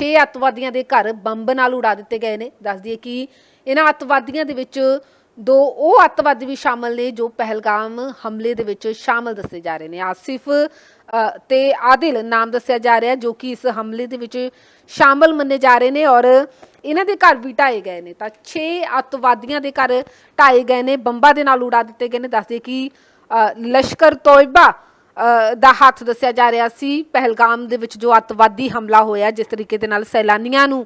ਛੇ ਅੱਤਵਾਦੀਆਂ ਦੇ ਘਰ ਬੰਬ ਨਾਲ ਉਡਾ ਦਿੱਤੇ ਗਏ ਨੇ। ਦੱਸ ਦਈਏ ਕਿ ਇਹਨਾਂ ਅੱਤਵਾਦੀਆਂ ਦੇ ਵਿੱਚ ਦੋ ਉਹ ਅੱਤਵਾਦੀ ਵੀ ਸ਼ਾਮਲ ਨੇ ਜੋ ਪਹਿਲਗਾਮ ਹਮਲੇ ਦੇ ਵਿੱਚ ਸ਼ਾਮਲ ਦੱਸੇ ਜਾ ਰਹੇ ਨੇ। ਆਸਿਫ ਅ, ਤੇ ਆਦਿਲ ਨਾਮ ਦੱਸਿਆ ਜਾ ਰਿਹਾ ਜੋ ਕਿ ਇਸ ਹਮਲੇ ਦੇ ਵਿੱਚ ਸ਼ਾਮਲ ਮੰਨੇ ਜਾ ਰਹੇ ਨੇ ਔਰ ਇਹਨਾਂ ਦੇ ਘਰ ਵੀ ਢਾਏ ਗਏ ਨੇ। ਤਾਂ 6 ਅੱਤਵਾਦੀਆਂ ਦੇ ਘਰ ਢਾਏ ਗਏ ਨੇ ਬੰਬਾਂ ਦੇ ਨਾਲ ਉਡਾ ਦਿੱਤੇ ਗਏ ਨੇ। ਦੱਸਦੇ ਕਿ ਲਸ਼ਕਰ ਤੋਇਬਾ ਦਾ ਹੱਥ ਦੱਸਿਆ ਜਾ ਰਿਹਾ ਸੀ, ਪਹਿਲਗਾਮ ਦੇ ਵਿੱਚ ਜੋ ਅੱਤਵਾਦੀ ਹਮਲਾ ਹੋਇਆ, ਜਿਸ ਤਰੀਕੇ ਦੇ ਨਾਲ ਸੈਲਾਨੀਆਂ ਨੂੰ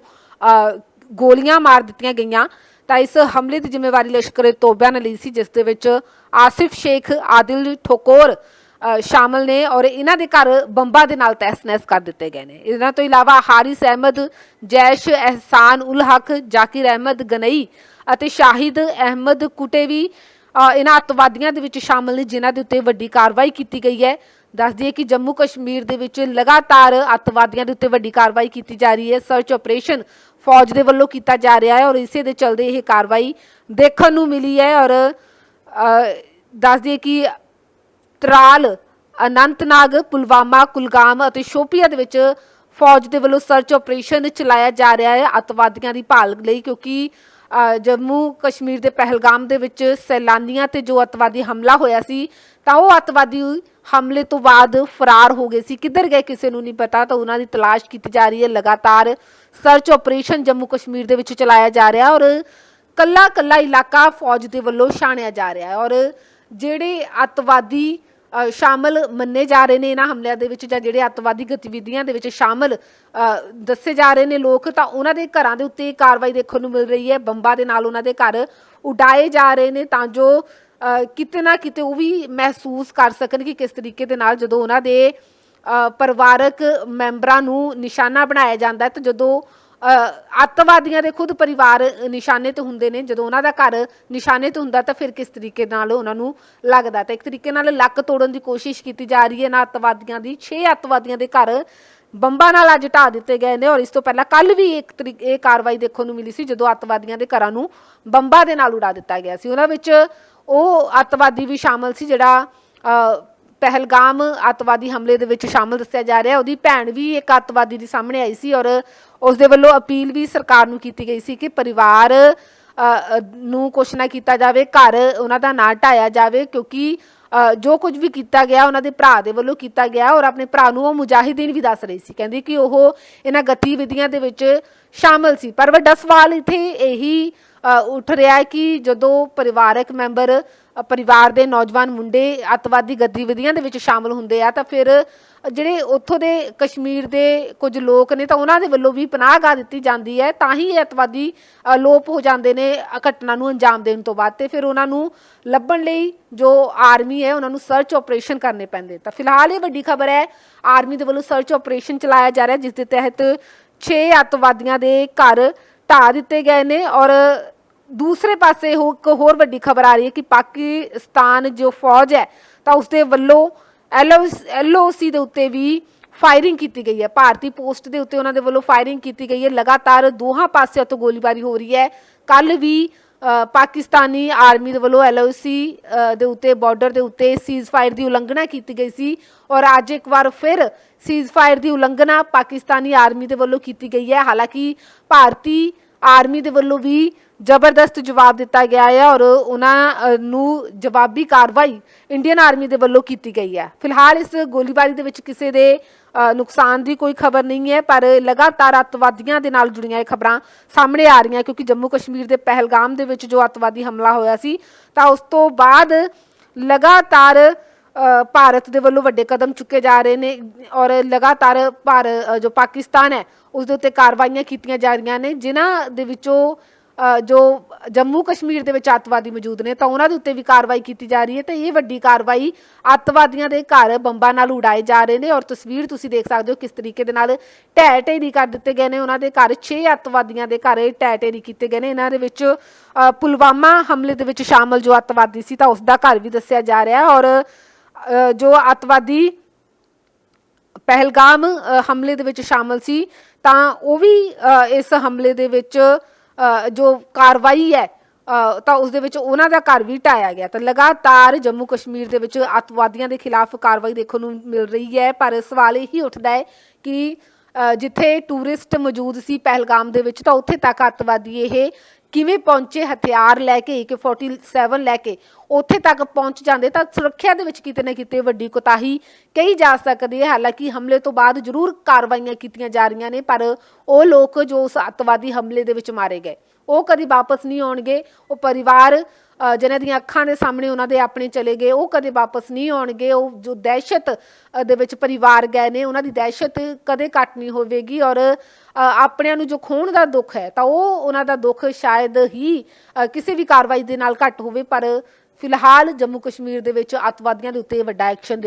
ਗੋਲੀਆਂ ਮਾਰ ਦਿੱਤੀਆਂ ਗਈਆਂ, ਤਾਂ ਇਸ ਹਮਲੇ ਦੀ ਜ਼ਿੰਮੇਵਾਰੀ ਲਸ਼ਕਰ ਤੋਬਾ ਨੇ ਲਈ ਸੀ, ਜਿਸ ਦੇ ਵਿੱਚ ਆਸਿਫ ਸ਼ੇਖ, ਆਦਿਲ ਠੋਕੋਰ ਸ਼ਾਮਲ ਨੇ ਔਰ ਇਹਨਾਂ ਦੇ ਘਰ ਬੰਬਾਂ ਦੇ ਨਾਲ ਤਹਿਸ-ਨਹਿਸ ਕਰ ਦਿੱਤੇ ਗਏ ਨੇ। ਇਹਨਾਂ ਤੋਂ ਇਲਾਵਾ ਹਾਰਿਸ ਅਹਿਮਦ, ਜੈਸ਼ ਅਹਿਸਾਨ ਉਲ ਹਕ, ਜਾਕਿਰ ਅਹਿਮਦ ਗਨਈ ਅਤੇ ਸ਼ਾਹਿਦ ਅਹਿਮਦ ਕੁਟੇ ਵੀ ਇਹਨਾਂ ਅੱਤਵਾਦੀਆਂ ਦੇ ਵਿੱਚ ਸ਼ਾਮਲ ਨੇ ਜਿਨ੍ਹਾਂ ਦੇ ਉੱਤੇ ਵੱਡੀ ਕਾਰਵਾਈ ਕੀਤੀ ਗਈ ਹੈ। ਦੱਸ ਦਈਏ ਕਿ ਜੰਮੂ ਕਸ਼ਮੀਰ ਦੇ ਵਿੱਚ ਲਗਾਤਾਰ ਅੱਤਵਾਦੀਆਂ ਦੇ ਉੱਤੇ ਵੱਡੀ ਕਾਰਵਾਈ ਕੀਤੀ ਜਾ ਰਹੀ ਹੈ। ਸਰਚ ਆਪਰੇਸ਼ਨ ਫੌਜ ਦੇ ਵੱਲੋਂ ਕੀਤਾ ਜਾ ਰਿਹਾ ਹੈ ਔਰ ਇਸੇ ਦੇ ਚਲਦੇ ਇਹ ਕਾਰਵਾਈ ਦੇਖਣ ਨੂੰ ਮਿਲੀ ਹੈ ਔਰ ਅ, ਦੱਸ ਦਈਏ ਕਿ ਤਰਾਲ ਅਨੰਤਨਾਗ ਪੁਲਵਾਮਾ ਕੁਲਗਾਮ ਅਤੇ ਸ਼ੋਪੀਆ ਦੇ ਵਿੱਚ ਫੌਜ ਦੇ ਵੱਲੋਂ ਸਰਚ ਆਪਰੇਸ਼ਨ ਚਲਾਇਆ ਜਾ ਰਿਹਾ ਹੈ ਅੱਤਵਾਦੀਆਂ ਦੀ ਭਾਲ ਲਈ ਕਿਉਂਕਿ ਜੰਮੂ ਕਸ਼ਮੀਰ ਦੇ ਪਹਿਲਗਾਮ ਦੇ ਵਿੱਚ ਸੈਲਾਨੀਆਂ ਤੇ ਜੋ ਅੱਤਵਾਦੀ ਹਮਲਾ ਹੋਇਆ ਸੀ, ਤਾਂ ਉਹ ਅੱਤਵਾਦੀ ਹਮਲੇ ਤੋਂ ਬਾਅਦ ਫਰਾਰ ਹੋ ਗਏ ਸੀ। ਕਿੱਧਰ ਗਏ ਕਿਸੇ ਨੂੰ ਨਹੀਂ ਪਤਾ, ਤਾਂ ਉਹਨਾਂ ਦੀ ਤਲਾਸ਼ ਕੀਤੀ ਜਾ ਰਹੀ ਹੈ। ਲਗਾਤਾਰ ਸਰਚ ਆਪਰੇਸ਼ਨ ਜੰਮੂ ਕਸ਼ਮੀਰ ਦੇ ਵਿੱਚ ਚਲਾਇਆ ਜਾ ਰਿਹਾ ਔਰ ਕੱਲਾ ਕੱਲਾ ਇਲਾਕਾ ਫੌਜ ਦੇ ਵੱਲੋਂ ਛਾਣਿਆ ਜਾ ਰਿਹਾ ਹੈ ਔਰ ਜਿਹੜੇ ਅੱਤਵਾਦੀ ਸ਼ਾਮਲ ਮੰਨੇ ਜਾ ਰਹੇ ਨੇ ਇਹਨਾਂ ਹਮਲਿਆਂ ਦੇ ਵਿੱਚ ਜਾਂ ਜਿਹੜੇ ਅੱਤਵਾਦੀ ਗਤੀਵਿਧੀਆਂ ਦੇ ਵਿੱਚ ਸ਼ਾਮਲ ਦੱਸੇ ਜਾ ਰਹੇ ਨੇ ਲੋਕ, ਤਾਂ ਉਹਨਾਂ ਦੇ ਘਰਾਂ ਦੇ ਉੱਤੇ ਕਾਰਵਾਈ ਦੇਖਣ ਨੂੰ ਮਿਲ ਰਹੀ ਹੈ। ਬੰਬਾਂ ਦੇ ਨਾਲ ਉਹਨਾਂ ਦੇ ਘਰ ਉਡਾਏ ਜਾ ਰਹੇ ਨੇ ਤਾਂ ਜੋ ਕਿਤੇ ਨਾ ਕਿਤੇ ਉਹ ਵੀ ਮਹਿਸੂਸ ਕਰ ਸਕਣ ਕਿ ਕਿਸ ਤਰੀਕੇ ਦੇ ਨਾਲ ਜਦੋਂ ਉਹਨਾਂ ਦੇ ਪਰਿਵਾਰਕ ਮੈਂਬਰਾਂ ਨੂੰ ਨਿਸ਼ਾਨਾ ਬਣਾਇਆ ਜਾਂਦਾ ਹੈ, ਤੇ ਜਦੋਂ ਅੱਤਵਾਦੀਆਂ ਦੇ ਖੁਦ ਪਰਿਵਾਰ ਨਿਸ਼ਾਨੇ ਤੇ ਹੁੰਦੇ ਨੇ। ਜਦੋਂ ਉਹਨਾਂ ਦਾ ਘਰ ਨਿਸ਼ਾਨੇ ਤੇ ਹੁੰਦਾ, ਤਾਂ ਫਿਰ ਕਿਸ ਤਰੀਕੇ ਨਾਲ ਉਹਨਾਂ ਨੂੰ ਲੱਗਦਾ ਤਾਂ ਇੱਕ ਤਰੀਕੇ ਨਾਲ ਲੱਕ ਤੋੜਨ ਦੀ ਕੋਸ਼ਿਸ਼ ਕੀਤੀ ਜਾ ਰਹੀ ਹੈ। ਨਾ ਅੱਤਵਾਦੀਆਂ ਦੀ 6 ਅੱਤਵਾਦੀਆਂ ਦੇ ਘਰ ਬੰਬਾਂ ਨਾਲ ਅੱਜ ਢਾ ਦਿੱਤੇ ਗਏ ਨੇ। ਔਰ ਇਸ ਤੋਂ ਪਹਿਲਾਂ ਕੱਲ ਵੀ ਇੱਕ ਤਰੀ- ਇਹ ਕਾਰਵਾਈ ਦੇਖਣ ਨੂੰ ਮਿਲੀ ਸੀ, ਜਦੋਂ ਅੱਤਵਾਦੀਆਂ ਦੇ ਘਰਾਂ ਨੂੰ ਬੰਬਾਂ ਦੇ ਨਾਲ ਉਡਾ ਦਿੱਤਾ ਗਿਆ ਸੀ। ਉਹਨਾਂ ਵਿੱਚ ਉਹ ਅੱਤਵਾਦੀ ਵੀ ਸ਼ਾਮਲ ਸੀ, ਜਿਹੜਾ ਪਹਿਲਗਾਮ ਅੱਤਵਾਦੀ ਹਮਲੇ ਦੇ ਵਿੱਚ ਸ਼ਾਮਲ ਦੱਸਿਆ ਜਾ ਰਿਹਾ ਉਹਦੀ ਭੈਣ ਵੀ ਇੱਕ ਅੱਤਵਾਦੀ ਦੀ ਸਾਹਮਣੇ ਆਈ ਸੀ ਔਰ ਉਸ ਦੇ ਵੱਲੋਂ ਅਪੀਲ ਵੀ ਸਰਕਾਰ ਨੂੰ ਕੀਤੀ ਗਈ ਸੀ ਕਿ ਪਰਿਵਾਰ ਨੂੰ ਕੁਛ ਨਾ ਕੀਤਾ ਜਾਵੇ, ਘਰ ਉਹਨਾਂ ਦਾ ਨਾ ਢਾਇਆ ਜਾਵੇ ਕਿਉਂਕਿ ਜੋ ਕੁਝ ਵੀ ਕੀਤਾ ਗਿਆ ਉਹਨਾਂ ਦੇ ਭਰਾ ਦੇ ਵੱਲੋਂ ਕੀਤਾ ਗਿਆ ਔਰ ਆਪਣੇ ਭਰਾ ਨੂੰ ਉਹ ਮੁਜਾਹਿਦੀਨ ਵੀ ਦੱਸ ਰਹੀ ਸੀ। ਕਹਿੰਦੀ ਕਿ ਉਹ ਇਹਨਾਂ ਗਤੀਵਿਧੀਆਂ ਦੇ ਵਿੱਚ ਸ਼ਾਮਲ ਸੀ। ਪਰ ਵੱਡਾ ਸਵਾਲ ਇੱਥੇ ਇਹੀ ਉੱਠ ਰਿਹਾ ਹੈ ਕਿ ਜਦੋਂ ਪਰਿਵਾਰਕ ਮੈਂਬਰ ਪਰਿਵਾਰ ਦੇ ਨੌਜਵਾਨ ਮੁੰਡੇ ਅੱਤਵਾਦੀ ਗਤੀਵਿਧੀਆਂ ਦੇ ਵਿੱਚ ਸ਼ਾਮਲ ਹੁੰਦੇ ਆ ਤਾਂ ਫਿਰ ਜਿਹੜੇ ਉੱਥੋਂ ਦੇ ਕਸ਼ਮੀਰ ਦੇ ਕੁਝ ਲੋਕ ਨੇ ਤਾਂ ਉਹਨਾਂ ਦੇ ਵੱਲੋਂ ਵੀ ਪਨਾਹਗਾਹ ਦਿੱਤੀ ਜਾਂਦੀ ਹੈ ਤਾਂ ਹੀ ਇਹ ਅੱਤਵਾਦੀ ਅ, ਲੋਪ ਹੋ ਜਾਂਦੇ ਨੇ ਘਟਨਾ ਨੂੰ ਅੰਜਾਮ ਦੇਣ ਤੋਂ ਬਾਅਦ ਤੇ ਫਿਰ ਉਹਨਾਂ ਨੂੰ ਲੱਭਣ ਲਈ ਜੋ ਆਰਮੀ ਹੈ ਉਹਨਾਂ ਨੂੰ ਸਰਚ ਆਪਰੇਸ਼ਨ ਕਰਨੇ ਪੈਂਦੇ। ਤਾਂ ਫਿਲਹਾਲ ਇਹ ਵੱਡੀ ਖਬਰ ਹੈ ਆਰਮੀ ਦੇ ਵੱਲੋਂ ਸਰਚ ਆਪਰੇਸ਼ਨ ਚਲਾਇਆ ਜਾ ਰਿਹਾ ਜਿਸ ਦੇ ਤਹਿਤ 6 ਅੱਤਵਾਦੀਆਂ ਦੇ ਘਰ ਢਾਹ ਦਿੱਤੇ ਗਏ ਨੇ ਔਰ ਦੂਸਰੇ ਪਾਸੇ ਹੋ ਇੱਕ ਹੋਰ ਵੱਡੀ ਖਬਰ ਆ ਰਹੀ ਹੈ ਕਿ ਪਾਕਿਸਤਾਨ ਜੋ ਫੌਜ ਹੈ, ਤਾਂ ਉਸਦੇ ਵੱਲੋਂ ਐਲਓਸੀ ਦੇ ਉੱਤੇ ਵੀ ਫਾਇਰਿੰਗ ਕੀਤੀ ਗਈ ਹੈ। ਭਾਰਤੀ ਪੋਸਟ ਦੇ ਉੱਤੇ ਉਹਨਾਂ ਦੇ ਵੱਲੋਂ ਫਾਇਰਿੰਗ ਕੀਤੀ ਗਈ ਹੈ। ਲਗਾਤਾਰ ਦੋਹਾਂ ਪਾਸਿਆਂ ਤੋਂ ਗੋਲੀਬਾਰੀ ਹੋ ਰਹੀ ਹੈ। ਕੱਲ ਵੀ ਪਾਕਿਸਤਾਨੀ ਆਰਮੀ ਦੇ ਵੱਲੋਂ ਐਲਓਸੀ ਦੇ ਉੱਤੇ ਬਾਰਡਰ ਦੇ ਉੱਤੇ ਸੀਜ਼ਫਾਇਰ ਦੀ ਉਲੰਘਣਾ ਕੀਤੀ ਗਈ ਸੀ ਔਰ ਅੱਜ ਇੱਕ ਵਾਰ ਫਿਰ ਸੀਜ਼ਫਾਇਰ ਦੀ ਉਲੰਘਣਾ ਪਾਕਿਸਤਾਨੀ ਆਰਮੀ ਦੇ ਵੱਲੋਂ ਕੀਤੀ ਗਈ ਹੈ। ਹਾਲਾਂਕਿ ਭਾਰਤੀ ਆਰਮੀ ਦੇ ਵੱਲੋਂ ਵੀ ਜ਼ਬਰਦਸਤ ਜਵਾਬ ਦਿੱਤਾ ਗਿਆ ਹੈ ਔਰ ਉਹਨਾਂ ਨੂੰ ਜਵਾਬੀ ਕਾਰਵਾਈ ਇੰਡੀਅਨ ਆਰਮੀ ਦੇ ਵੱਲੋਂ ਕੀਤੀ ਗਈ ਹੈ। ਫਿਲਹਾਲ ਇਸ ਗੋਲੀਬਾਰੀ ਦੇ ਵਿੱਚ ਕਿਸੇ ਦੇ ਨੁਕਸਾਨ ਦੀ ਕੋਈ ਖਬਰ ਨਹੀਂ ਹੈ, ਪਰ ਲਗਾਤਾਰ ਅੱਤਵਾਦੀਆਂ ਦੇ ਨਾਲ ਜੁੜੀਆਂ ਇਹ ਖਬਰਾਂ ਸਾਹਮਣੇ ਆ ਰਹੀਆਂ, ਕਿਉਂਕਿ ਜੰਮੂ ਕਸ਼ਮੀਰ ਦੇ ਪਹਿਲਗਾਮ ਦੇ ਵਿੱਚ ਜੋ ਅੱਤਵਾਦੀ ਹਮਲਾ ਹੋਇਆ ਸੀ, ਤਾਂ ਉਸ ਤੋਂ ਬਾਅਦ ਲਗਾਤਾਰ ਭਾਰਤ ਦੇ ਵੱਲੋਂ ਵੱਡੇ ਕਦਮ ਚੁੱਕੇ ਜਾ ਰਹੇ ਨੇ ਔਰ ਲਗਾਤਾਰ ਭਾਰ ਜੋ ਪਾਕਿਸਤਾਨ ਹੈ, ਉਸ ਦੇ ਉੱਤੇ ਕਾਰਵਾਈਆਂ ਕੀਤੀਆਂ ਜਾ ਰਹੀਆਂ ਨੇ, ਜਿਨ੍ਹਾਂ ਦੇ ਵਿੱਚੋਂ ਜੋ ਜੰਮੂ ਕਸ਼ਮੀਰ ਦੇ ਵਿੱਚ ਅੱਤਵਾਦੀ ਮੌਜੂਦ ਨੇ, ਤਾਂ ਉਹਨਾਂ ਦੇ ਉੱਤੇ ਵੀ ਕਾਰਵਾਈ ਕੀਤੀ ਜਾ ਰਹੀ ਹੈ, ਤੇ ਇਹ ਵੱਡੀ ਕਾਰਵਾਈ ਅੱਤਵਾਦੀਆਂ ਦੇ ਘਰ ਬੰਬਾਂ ਨਾਲ ਉਡਾਏ ਜਾ ਰਹੇ ਨੇ, ਔਰ ਤਸਵੀਰ ਤੁਸੀਂ ਦੇਖ ਸਕਦੇ ਹੋ ਕਿਸ ਤਰੀਕੇ ਦੇ ਨਾਲ ਢਹਿ ਢੇਰੀ ਕਰ ਦਿੱਤੇ ਗਏ ਨੇ, ਉਹਨਾਂ ਦੇ ਘਰ 6 ਅੱਤਵਾਦੀਆਂ ਦੇ ਘਰ ਢਹਿ ਢੇਰੀ ਕੀਤੇ ਗਏ ਨੇ, ਇਹਨਾਂ ਦੇ ਵਿੱਚ ਪੁਲਵਾਮਾ ਹਮਲੇ ਦੇ ਵਿੱਚ ਸ਼ਾਮਲ ਜੋ ਅੱਤਵਾਦੀ ਸੀ, ਤਾਂ ਉਸ ਦਾ ਘਰ ਵੀ ਦੱਸਿਆ ਜਾ ਰਿਹਾ ਔਰ ਜੋ ਅੱਤਵਾਦੀ ਪਹਿਲਗਾਮ ਹਮਲੇ ਦੇ ਵਿੱਚ ਸ਼ਾਮਲ ਸੀ, ਤਾਂ ਉਹ ਵੀ ਇਸ ਹਮਲੇ ਦੇ ਵਿੱਚ ਜੋ ਕਾਰਵਾਈ ਹੈ ਤਾਂ ਉਸ ਦੇ ਵਿੱਚ ਉਹਨਾਂ ਦਾ ਘਰ ਵੀ ਢਾਇਆ ਗਿਆ। ਤਾਂ ਲਗਾਤਾਰ ਜੰਮੂ ਕਸ਼ਮੀਰ ਦੇ ਵਿੱਚ ਅੱਤਵਾਦੀਆਂ ਦੇ ਖਿਲਾਫ ਕਾਰਵਾਈ ਦੇਖਣ ਨੂੰ ਮਿਲ ਰਹੀ ਹੈ, ਪਰ ਸਵਾਲ ਇਹੀ ਉੱਠਦਾ ਹੈ ਕਿ ਜਿੱਥੇ ਟੂਰਿਸਟ ਮੌਜੂਦ ਸੀ ਪਹਿਲਗਾਮ ਦੇ ਵਿੱਚ, ਤਾਂ ਉੱਥੇ ਤੱਕ ਅੱਤਵਾਦੀ ਇਹ ਕਿਵੇਂ ਪਹੁੰਚੇ, ਹਥਿਆਰ ਲੈ ਕੇ AK47 ਲੈ ਕੇ ਉੱਥੇ ਤੱਕ ਪਹੁੰਚ ਜਾਂਦੇ ਤਾਂ ਸੁਰੱਖਿਆ ਦੇ ਵਿੱਚ ਕਿਤੇ ਨਾ ਕਿਤੇ ਵੱਡੀ ਕੋਤਾਹੀ ਕਹੀ ਜਾ ਸਕਦੀ ਹੈ। ਹਾਲਾਂਕਿ ਹਮਲੇ ਤੋਂ ਬਾਅਦ ਜ਼ਰੂਰ ਕਾਰਵਾਈਆਂ ਕੀਤੀਆਂ ਜਾ ਰਹੀਆਂ ਨੇ, ਪਰ ਉਹ ਲੋਕ ਜੋ ਉਸ ਅੱਤਵਾਦੀ ਹਮਲੇ ਦੇ ਵਿੱਚ ਮਾਰੇ ਗਏ, ਉਹ ਕਦੀ ਵਾਪਸ ਨਹੀਂ ਆਉਣਗੇ। ਉਹ ਪਰਿਵਾਰ ਜਿਨ੍ਹਾਂ ਦੀਆਂ ਅੱਖਾਂ ਦੇ ਸਾਹਮਣੇ ਉਹਨਾਂ ਦੇ ਆਪਣੇ ਚਲੇ ਗਏ, ਉਹ ਕਦੇ ਵਾਪਸ ਨਹੀਂ ਆਉਣਗੇ। ਉਹ ਜੋ ਦਹਿਸ਼ਤ ਦੇ ਵਿੱਚ ਪਰਿਵਾਰ ਗਏ ਨੇ, ਉਹਨਾਂ ਦੀ ਦਹਿਸ਼ਤ ਕਦੇ ਘੱਟ ਨਹੀਂ ਹੋਵੇਗੀ ਔਰ ਆਪਣਿਆਂ ਨੂੰ ਜੋ ਖੋਣ ਦਾ ਦੁੱਖ ਹੈ ਤਾਂ ਉਹ ਉਹਨਾਂ ਦਾ ਦੁੱਖ ਸ਼ਾਇਦ ਹੀ ਕਿਸੇ ਵੀ ਕਾਰਵਾਈ ਦੇ ਨਾਲ ਘੱਟ ਹੋਵੇ, ਪਰ ਫਿਲਹਾਲ ਜੰਮੂ ਕਸ਼ਮੀਰ ਦੇ ਵਿੱਚ ਅੱਤਵਾਦੀਆਂ ਦੇ ਉੱਤੇ ਵੱਡਾ ਐਕਸ਼ਨ